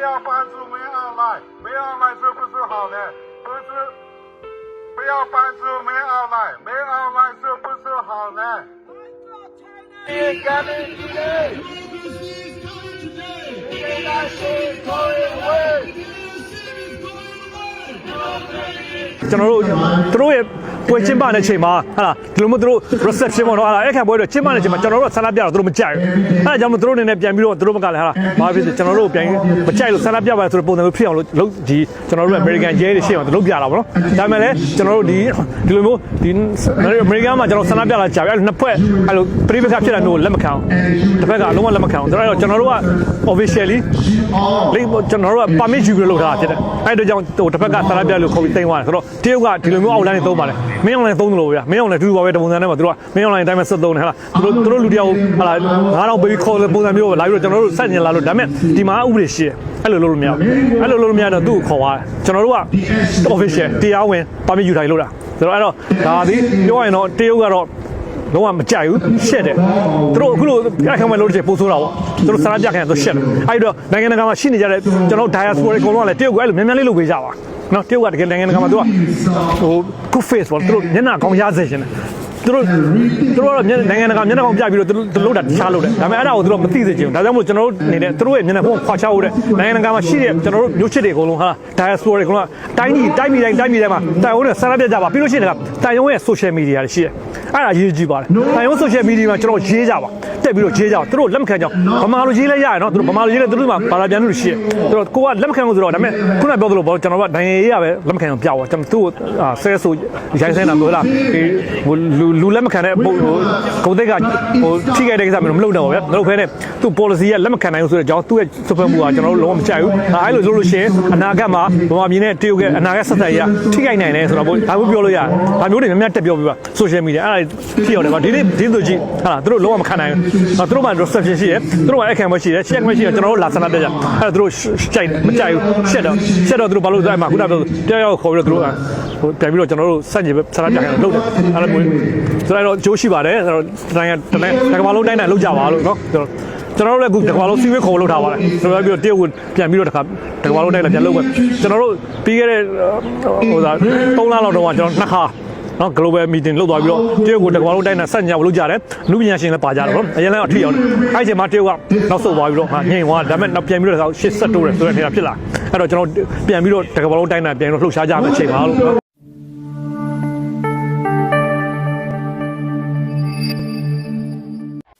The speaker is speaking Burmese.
没有饭吃，没有外卖，没有外卖是不是好呢？不是，不要帮助没 online，没 online 是不是好呢？你赶紧起来！现在是退位。 ကျွန်တော်တို့သူတို့ရဲ့ ပွဲကျင်းပတဲ့ချိန်မှာဟာလားဒီလိုမျိုးသူတို့ reception ပေါ့နော်ဟာလားအဲ့ခံပွဲတော့ကျင်းပတဲ့ချိန်မှာကျွန်တော်တို့ကဆန္ဒပြတော့သူတို့မကြိုက်ဘူးအဲ့ဒါကြောင့်မို့သူတို့အနေနဲ့ပြန်ပြီးတော့သူတို့ဘက်ကလည်းဟာလားဘာဖြစ်လဲကျွန်တော်တို့ကိုပြန်မကြိုက်လို့ဆန္ဒပြပါဆိုတဲ့ပုံစံမျိုးဖြစ်အောင်လို့လုပ်ဒီကျွန်တော်တို့ American ရဲတွေရှေ့အောင်သူလုပ်ပြတာပေါ့နော်ဒါပေမဲ့လည်းကျွန်တော်တို့ဒီဒီလိုမျိုးဒီ American မှာကျွန်တော်ဆန္ဒပြလာကြာပြီအဲ့လိုနှစ်ဖွဲ့အဲ့လိုပြိပခဖြစ်တာမျိုးကိုလက်မခံအောင်တစ်ဖက်ကလုံးဝလက်မခံအောင်ဒါတော့ကျွန်တော်တို့က officially လေးကျွန်တော်တို့က permit ယူပြီးလုပ်ထားတာဖြစ်တယ်အဲ့တို့ကြောင့်ဟိုတစ်ဖက်ကဆန္ဒပြလို့ခေါ်ပြီးတင်သွားတယ်ဆိုတော့တရုတ်ကဒီလိုမျိုးအောက်လိုင်းတွေသုံးပါလေမင်းအောင်လိုင်းသုံးတယ်လို့ဗျာမင်းအောင်လိုင်းတူတူပါပဲတပုံစံနဲ့မှာသူတို့ကမင်းအောင်လိုင်းအတိုင်းပဲဆက်သုံးတယ်ဟလားသူတို့သူတို့လူတယောက်ဟလား9000ပေးပြီးခေါ်တဲ့ပုံစံမျိုးပဲလာပြီးတော့ကျွန်တော်တို့စက်ညင်လာလို့ဒါပေမဲ့ဒီမှာဥပဒေရှိတယ်အဲ့လိုလုပ်လို့မရဘူးအဲ့လိုလုပ်လို့မရတော့သူ့ကိုခေါ်သွားတယ်ကျွန်တော်တို့က official တရားဝင် permit ယူထားလို့လားဆိုတော့အဲ့တော့ဒါသည်ပြောရရင်တော့တရုတ်ကတော့ လုံးဝမကြိုက်ဘူးရှက်တယ်သူတို့အခုလိုအခက်မဲ့လို့ချေပို့ဆိုးတာပေါ့သူတို့စားပြခံရတော့ရှက်တယ်အဲ့တော့နိုင်ငံတကာမှာရှိနေကြတဲ့ကျွန်တော် diaspora တွေအကုန်လုံးကလည်းတရုတ်ကအဲ့လိုမြန်မြန်လေးလုပ်ပေးကြပါနော်တရုတ်ကတကယ်နိုင်ငံတကာမှာသူကဟို good face ပေါ့သူတို့မျက်နှာကောင်းရစေချင်တယ် သူတို့သူတို့ကတော့နိုင်ငံတကာမျက်နှာကောင်းပြပြီးတော့သူတို့လုပ်တာတခြားလုပ်တယ်ဒါပေမဲ့အဲ့ဒါကိုသူတို့မသိစေချင်ဘူးဒါကြောင့်မို့ကျွန်တော်တို့အနေနဲ့သူတို့ရဲ့မျက်နှာပုံခွာချဖို့တဲ့နိုင်ငံတကာမှာရှိတဲ့ကျွန်တော်တို့မျိုးချစ်တွေအကုန်လုံးဟာ diaspora တွေအကုန်လုံးတိုင်းပြည်တိုင်းပြည်တိုင်းတိုင်းပြည်တိုင်းမှာတိုင်ဝမ်နဲ့ဆန္ဒပြကြပါပြီးလို့ရှိရင်ကတိုင်ဝမ်ရဲ့ social media တွေရှိတယ်အဲ့ဒါရေးကြည့်ပါတယ်တိုင်ဝမ် social media မှာကျွန်တော်ရေးကြပါ တက်ပြီးတော့ရေးကြပါသူတို့လက်မခံကြအောင်ဗမာလိုရေးလဲရရနော်သူတို့ဗမာလိုရေးလဲသူတို့မှာဘာသာပြန်လို့ရှိတယ်သူတို့ကိုကလက်မခံလို့ဆိုတော့ဒါပေမဲ့ခုနပြောသလိုပေါ့ကျွန်တော်ကဒိုင်ရေးရပဲလက်မခံအောင်ပြပါကျွန်တော်သူ့ကိုဆဲဆိုရိုင်းဆဲတာမျိုးလားဒီလူလူလက်မခံတဲ့ပုံဟိုကိုသိကဟိုထိခိုက်တဲ့ကိစ္စမျိုးမလုပ်တော့ဘူးဗျာမလုပ်ဖဲနဲ့သူ့ policy ကလက်မခံနိုင်ဘူးဆိုတော့ကျွန်တော်သူ့ရဲ့စွပ်ဖက်မှုကကျွန်တော်တို့လုံးဝမကြိုက်ဘူးအဲ့လိုလုပ်လို့ရှိရင်အနာဂတ်မှာဗမာပြည်နဲ့တရုတ်ရဲ့အနာဂတ်ဆက်ဆံရေးကထိခိုက်နိုင်တယ်ဆိုတော့ဒါမျိုးပြောလို့ရတယ်ဒါမျိုးတွေများများတက်ပြောပြပါ social media အဲ့ဒါဖြစ်ရောက်တယ်ဗျာဒီနေ့ဒီသူကြီးဟာသူတို့လုံးဝမခံနိုင်ဘူးသူတို့မှ reception ရှိတယ်သူတို့မှအခမ်းမရှိတယ် check မရှိတော့ကျွန်တော်တို့လာဆန္ဒပြကြအဲ့ဒါသူတို့ကြိုက်မကြိုက်ဘူးရှက်တော့ရှက်တော့သူတို့ဘာလို့အဲ့မှာခုနကပြောတရားရောက်ခေါ်ပြီးတော့သူတို့ဟိုပြန်ပြီးတော့ကျွန်တော်တို့စက်ကြီးပဲဆန္ဒပြခံလုပ်တယ်အဲ့လိုမျိုးဆိုတော့အကျိုးရှိပါတယ်ဆိုတော့တိုင်းကတိုင်းကဘာလုံးတိုင်းတိုင်းလုပ်ကြပါလို့နော်ကျွန်တော်တို့လည်းအခုတကွာလုံးစီးဝေးခေါ်လုပ်ထားပါတယ်ဆိုတော့ပြီးတော့တရုတ်ကိုပြန်ပြီးတော့တခါတကွာလုံးတိုင်းလည်းပြန်လုပ်မယ်ကျွန်တော်တို့ပြီးခဲ့တဲ့ဟိုသာ3လလောက်တော့ကျွန်တော်နှစ်ခါ နော် global meeting လုပ်သွားပြီးတော့တရုတ်ကိုတကွာလုံးတိုင်းနဲ့ဆက်ညှောက်လုပ်ကြတယ်လူပညာရှင်လည်းပါကြတယ်နော်အရင်လည်းအထီရောက်တယ်အဲ့ဒီအချိန်မှာတရုတ်ကနောက်ဆုတ်သွားပြီးတော့ဟာငြိမ်သွားဒါပေမဲ့နောက်ပြန်ပြီးတော့ရှစ်ဆက်တိုးတယ်ဆိုတဲ့နေရာဖြစ်လာအဲ့တော့ကျွန်တော်ပြန်ပြီးတော့တကွာလုံးတိုင်းနဲ့ပြန်ပြီးတော့လှုပ်ရှားကြမယ်အချိန်ပါလို့နော်